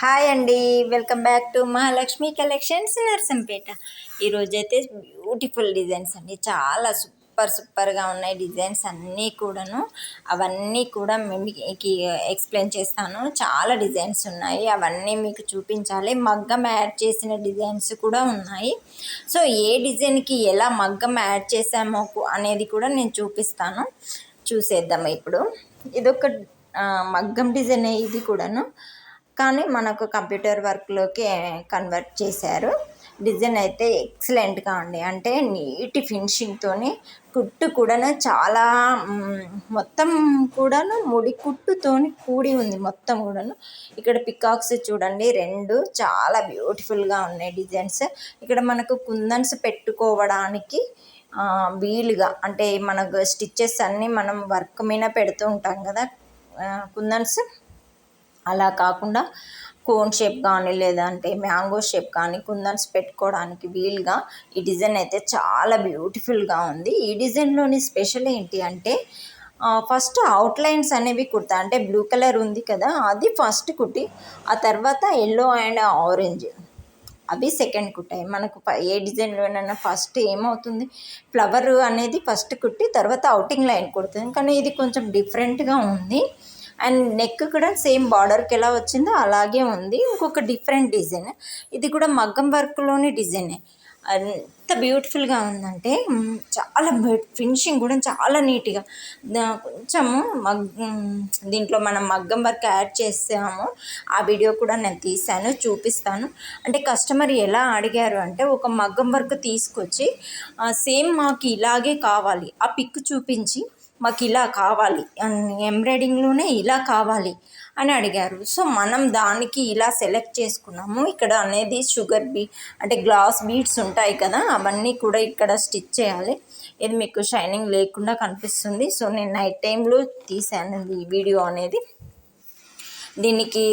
Hi అండి welcome back to Mahalakshmi collections Narsampet ఈరోజు అయితే బ్యూటిఫుల్ డిజైన్స్ అండి. చాలా సూపర్ సూపర్గా ఉన్నాయి డిజైన్స్ అన్నీ కూడాను. అవన్నీ కూడా మీకు ఎక్స్ప్లెయిన్ చేస్తాను. చాలా డిజైన్స్ ఉన్నాయి. అవన్నీ మీకు చూపించాలి. మగ్గం యాడ్ చేసిన డిజైన్స్ కూడా ఉన్నాయి. సో ఏ డిజైన్కి ఎలా మగ్గం యాడ్ చేసామో అనేది కూడా నేను చూపిస్తాను. చూసేద్దాం ఇప్పుడు. ఇదొక మగ్గం డిజైన్ ఇది కూడాను. కానీ మనకు కంప్యూటర్ వర్క్లోకి కన్వర్ట్ చేశారు. డిజైన్ అయితే ఎక్సలెంట్గా ఉంది. అంటే నీటి ఫినిషింగ్తో కుట్టు కూడా చాలా మొత్తం కూడాను ముడి కుట్టుతోని కూడి ఉంది మొత్తం కూడాను. ఇక్కడ పికాక్స్ చూడండి రెండు చాలా బ్యూటిఫుల్గా ఉన్నాయి డిజైన్స్. ఇక్కడ మనకు కుందన్స్ పెట్టుకోవడానికి వీలుగా అంటే మనకు స్టిచ్చెస్ అన్నీ మనం వర్క్ మీద పెడుతూ ఉంటాం కదా కుందన్స్. అలా కాకుండా కోన్ షేప్ కానీ లేదంటే మ్యాంగో షేప్ కానీ కుందన్స్ పెట్టుకోవడానికి వీలుగా ఈ డిజైన్ అయితే చాలా బ్యూటిఫుల్గా ఉంది. ఈ డిజైన్లోని స్పెషల్ ఏంటి అంటే ఫస్ట్ అవుట్లైన్స్ అనేవి కుడతా. అంటే బ్లూ కలర్ ఉంది కదా అది ఫస్ట్ కుట్టి ఆ తర్వాత ఎల్లో అండ్ ఆరెంజ్ అవి సెకండ్ కుట్టాయి. మనకు ఏ డిజైన్లోనైనా ఫస్ట్ ఏమవుతుంది? ఫ్లవర్ అనేది ఫస్ట్ కుట్టి తర్వాత అవుటింగ్ లైన్ కుడుతుంది. కానీ ఇది కొంచెం డిఫరెంట్గా ఉంది. అండ్ నెక్ కూడా సేమ్ బార్డర్కి ఎలా వచ్చిందో అలాగే ఉంది. ఇంకొక డిఫరెంట్ డిజైన్ ఇది కూడా మగ్గం వర్క్లోని డిజైనే ఎంత బ్యూటిఫుల్గా ఉందంటే చాలా ఫినిషింగ్ కూడా చాలా నీట్గా కొంచెము మగ్ దీంట్లో మనం మగ్గం వర్క్ యాడ్ చేసాము. ఆ వీడియో కూడా నేను తీశాను చూపిస్తాను. అంటే కస్టమర్ ఎలా అడిగారు అంటే ఒక మగ్గం వర్క్ తీసుకొచ్చి సేమ్ మాకు ఇలాగే కావాలి. ఆ పిక్ చూపించి మాకు ఇలా కావాలి ఎంబ్రాయిడింగ్లోనే ఇలా కావాలి అని అడిగారు. సో మనం దానికి ఇలా సెలెక్ట్ చేసుకున్నాము. ఇక్కడ అనేది షుగర్ బీ అంటే గ్లాస్ బీడ్స్ ఉంటాయి కదా అవన్నీ కూడా ఇక్కడ స్టిచ్ చేయాలి. ఇది మీకు షైనింగ్ లేకుండా కనిపిస్తుంది. సో నేను నైట్ టైంలో తీసాను ఈ వీడియో అనేది. దీనికి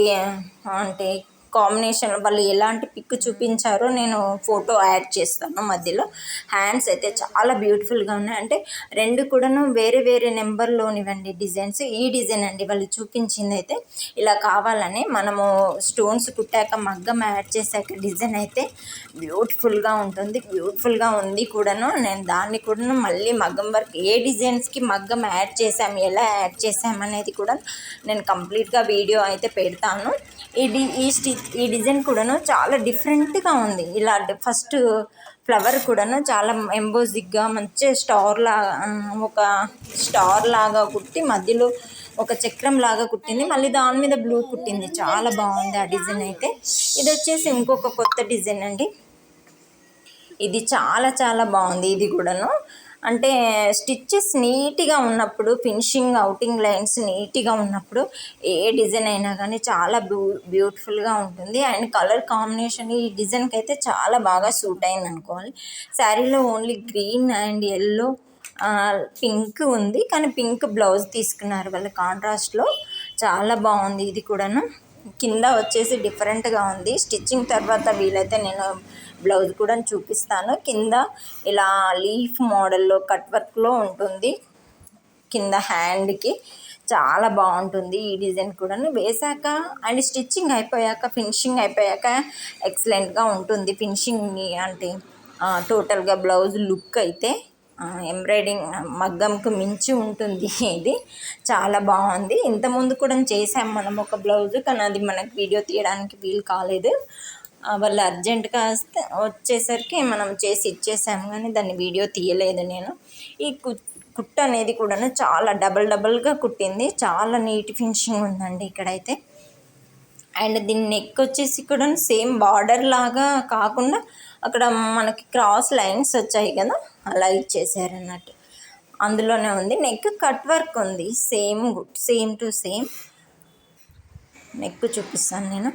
అంటే కాంబినేషన్ వాళ్ళు ఎలాంటి పిక్ చూపించారో నేను ఫోటో యాడ్ చేస్తాను మధ్యలో. హ్యాండ్స్ అయితే చాలా బ్యూటిఫుల్గా ఉన్నాయి. అంటే రెండు కూడాను వేరే వేరే నెంబర్లోనివ్వండి డిజైన్స్ ఈ డిజైన్ అండి వాళ్ళు చూపించింది అయితే ఇలా కావాలని మనము స్టోన్స్ కుట్టాక మగ్గం యాడ్ చేశాక డిజైన్ అయితే బ్యూటిఫుల్గా ఉంటుంది. బ్యూటిఫుల్గా ఉంది కూడాను. నేను దాన్ని కూడాను మళ్ళీ మగ్గం వర్క్ ఏ డిజైన్స్కి మగ్గం యాడ్ చేసాము ఎలా యాడ్ చేసాము అనేది కూడా నేను కంప్లీట్గా వీడియో అయితే పెడతాను. ఇది ఈ స్టిచ్ ఈ డిజైన్ కూడాను చాలా డిఫరెంట్గా ఉంది. ఇలా ఫస్ట్ ఫ్లవర్ కూడాను చాలా ఎంబోజిగ్గా మంచి స్టార్ లాగా ఒక స్టార్ లాగా కుట్టి మధ్యలో ఒక చక్రం లాగా కుట్టింది. మళ్ళీ దాని మీద బ్లూ కుట్టింది. చాలా బాగుంది ఆ డిజైన్ అయితే. ఇది వచ్చేసి ఇంకొక కొత్త డిజైన్ అండి. ఇది చాలా చాలా బాగుంది. ఇది కూడాను అంటే స్టిచ్చెస్ నీట్గా ఉన్నప్పుడు ఫినిషింగ్ అవుటింగ్ లైన్స్ నీట్గా ఉన్నప్పుడు ఏ డిజైన్ అయినా కానీ చాలా బ్యూ బ్యూటిఫుల్గా ఉంటుంది. అండ్ కలర్ కాంబినేషన్ ఈ డిజైన్కి అయితే చాలా బాగా సూట్ అయింది అనుకోవాలి శారీలో only green and yellow pink ఉంది. కానీ పింక్ బ్లౌజ్ తీసుకున్నారు వాళ్ళ కాంట్రాస్ట్లో. చాలా బాగుంది ఇది కూడాను. కింద వచ్చేసి డిఫరెంట్గా ఉంది. స్టిచ్చింగ్ తర్వాత వీలైతే నేను బ్లౌజ్ కూడా చూపిస్తాను. కింద ఇలా లీఫ్ మోడల్లో కట్ వర్క్లో ఉంటుంది. కింద హ్యాండ్కి చాలా బాగుంటుంది ఈ డిజైన్ కూడా వేసాక అండ్ స్టిచ్చింగ్ అయిపోయాక ఫినిషింగ్ అయిపోయాక ఎక్సలెంట్గా ఉంటుంది. ఫినిషింగ్ అంటే టోటల్గా బ్లౌజ్ లుక్ అయితే ఎంబ్రాయిడింగ్ మగ్గంకు మించి ఉంటుంది ఇది. చాలా బాగుంది. ఇంతకుముందు కూడా చేసాం మనం ఒక బ్లౌజ్ కానీ అది మనకు వీడియో తీయడానికి వీలు కాలేదు. వాళ్ళు అర్జెంటుగా వస్తే వచ్చేసరికి మనం చేసి ఇచ్చేసాము కానీ దాన్ని వీడియో తీయలేదు నేను. ఈ కుట్ట అనేది కూడా చాలా డబల్ డబల్గా కుట్టింది. చాలా నీట్ ఫినిషింగ్ ఉందండి ఇక్కడైతే. అండ్ దీని నెక్ వచ్చేసి కూడా సేమ్ బార్డర్ లాగా కాకుండా అక్కడ మనకి క్రాస్ లైన్స్ వచ్చాయి కదా అలా ఇచ్చేసారు అన్నట్టు అందులోనే ఉంది. నెక్ కట్ వర్క్ ఉంది. Same same to same. Neck చూపిస్తాను నేను.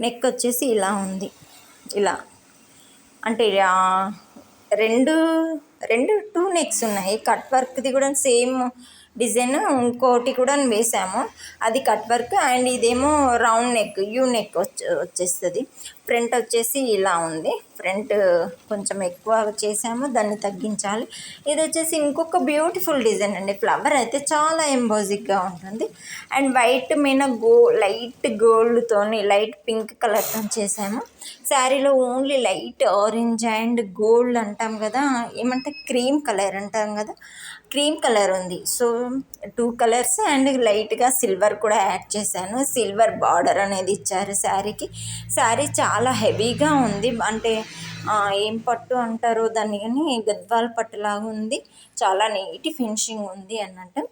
నెక్ వచ్చేసి ఇలా ఉంది. ఇలా. అంటే రెండు రెండు టూ నెక్స్ ఉన్నాయి. కట్ వర్క్ది కూడా సేమ్ డిజైన్ ఇంకోటి కూడా వేసాము. అది కట్ వర్క్ అండ్ ఇదేమో రౌండ్ నెక్ యూ నెక్ వచ్చే వచ్చేస్తుంది. ఫ్రంట్ వచ్చేసి ఇలా ఉంది. ఫ్రంట్ కొంచెం ఎక్కువ చేసాము దాన్ని తగ్గించాలి. ఇది వచ్చేసి ఇంకొక బ్యూటిఫుల్ డిజైన్ అండి. ఫ్లవర్ అయితే చాలా ఎంబోజిక్గా ఉంటుంది. అండ్ వైట్ మీద గో లైట్ గోల్డ్తోని లైట్ పింక్ కలర్తో చేసాము. శారీలో only light orange and gold అంటాం కదా ఏమంటే క్రీమ్ కలర్ అంటాం కదా క్రీమ్ కలర్ ఉంది. సో టూ కలర్స్ అండ్ లైట్గా సిల్వర్ కూడా యాడ్ చేశాను. సిల్వర్ బార్డర్ అనేది ఇచ్చారు శారీకి. శారీ చాలా చాలా హెవీగా ఉంది. అంటే ఏం పట్టు అంటారు దాన్ని కానీ గద్వాల్ పట్టులాగా ఉంది. చాలా నీట్ ఫినిషింగ్ ఉంది అన్నట్టు.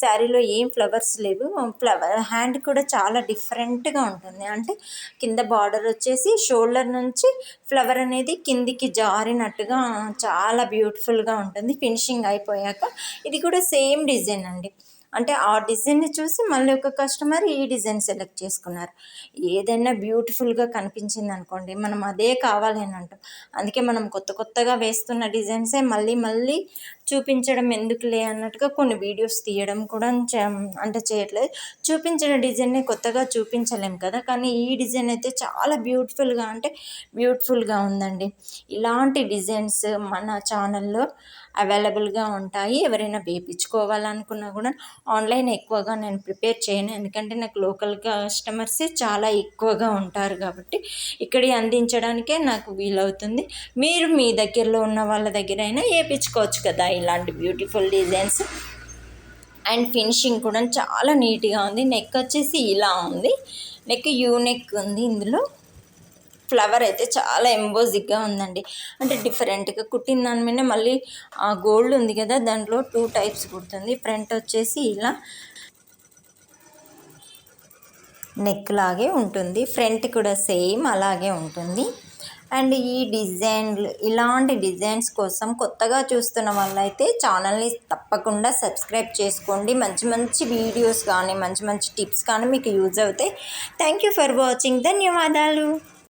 శారీలో ఏం ఫ్లవర్స్ లేవు. ఫ్లవర్ హ్యాండ్ కూడా చాలా డిఫరెంట్గా ఉంటుంది. అంటే కింద బార్డర్ వచ్చేసి షోల్డర్ నుంచి ఫ్లవర్ అనేది కిందికి జారినట్టుగా చాలా బ్యూటిఫుల్గా ఉంటుంది. ఫినిషింగ్ అయిపోయాక. ఇది కూడా సేమ్ డిజైన్ అండి. అంటే ఆ డిజైన్ని చూసి మళ్ళీ ఒక కస్టమర్ ఈ డిజైన్ సెలెక్ట్ చేసుకున్నారు. ఏదైనా బ్యూటిఫుల్గా కనిపించింది అనుకోండి మనం అదే కావాలి అని అంటాం. అందుకే మనం కొత్త కొత్తగా వేస్తున్న డిజైన్సే మళ్ళీ మళ్ళీ చూపించడం ఎందుకులే అన్నట్టుగా కొన్ని వీడియోస్ తీయడం కూడా అంటే చేయట్లేదు. చూపించిన డిజైన్ని కొత్తగా చూపించలేం కదా కానీ ఈ డిజైన్ అయితే చాలా బ్యూటిఫుల్గా అంటే బ్యూటిఫుల్గా ఉందండి. ఇలాంటి డిజైన్స్ మన ఛానల్లో అవైలబుల్గా ఉంటాయి. ఎవరైనా వేయించుకోవాలనుకున్నా కూడా ఆన్లైన్ ఎక్కువగా నేను ప్రిపేర్ చేయను. ఎందుకంటే నాకు లోకల్ కస్టమర్సే చాలా ఎక్కువగా ఉంటారు కాబట్టి ఇక్కడ అందించడానికే నాకు వీలవుతుంది. మీరు మీ దగ్గరలో ఉన్న వాళ్ళ దగ్గర అయినా వేయించుకోవచ్చు కదా ఇలాంటి బ్యూటిఫుల్ డిజైన్స్. అండ్ ఫినిషింగ్ కూడా చాలా నీట్గా ఉంది. నెక్ వచ్చేసి ఇలా ఉంది. నెక్ యూ నెక్ ఉంది ఇందులో. ఫ్లవర్ అయితే చాలా ఎంబోజిగ్గా ఉందండి. అంటే డిఫరెంట్గా కుట్టిన దాని మీద మళ్ళీ గోల్డ్ ఉంది కదా దాంట్లో టూ టైప్స్ కుడుతుంది. ఫ్రంట్ వచ్చేసి ఇలా నెక్ లాగే ఉంటుంది. ఫ్రంట్ కూడా సేమ్ అలాగే ఉంటుంది. అండ్ ఈ డిజైన్లు ఇలాంటి డిజైన్స్ కోసం కొత్తగా చూస్తున్న వాళ్ళైతే ఛానల్ని తప్పకుండా సబ్స్క్రైబ్ చేసుకోండి. మంచి మంచి వీడియోస్ కానీ మంచి మంచి టిప్స్ కానీ మీకు యూజ్ అవుతాయి. Thank you for watching. ధన్యవాదాలు.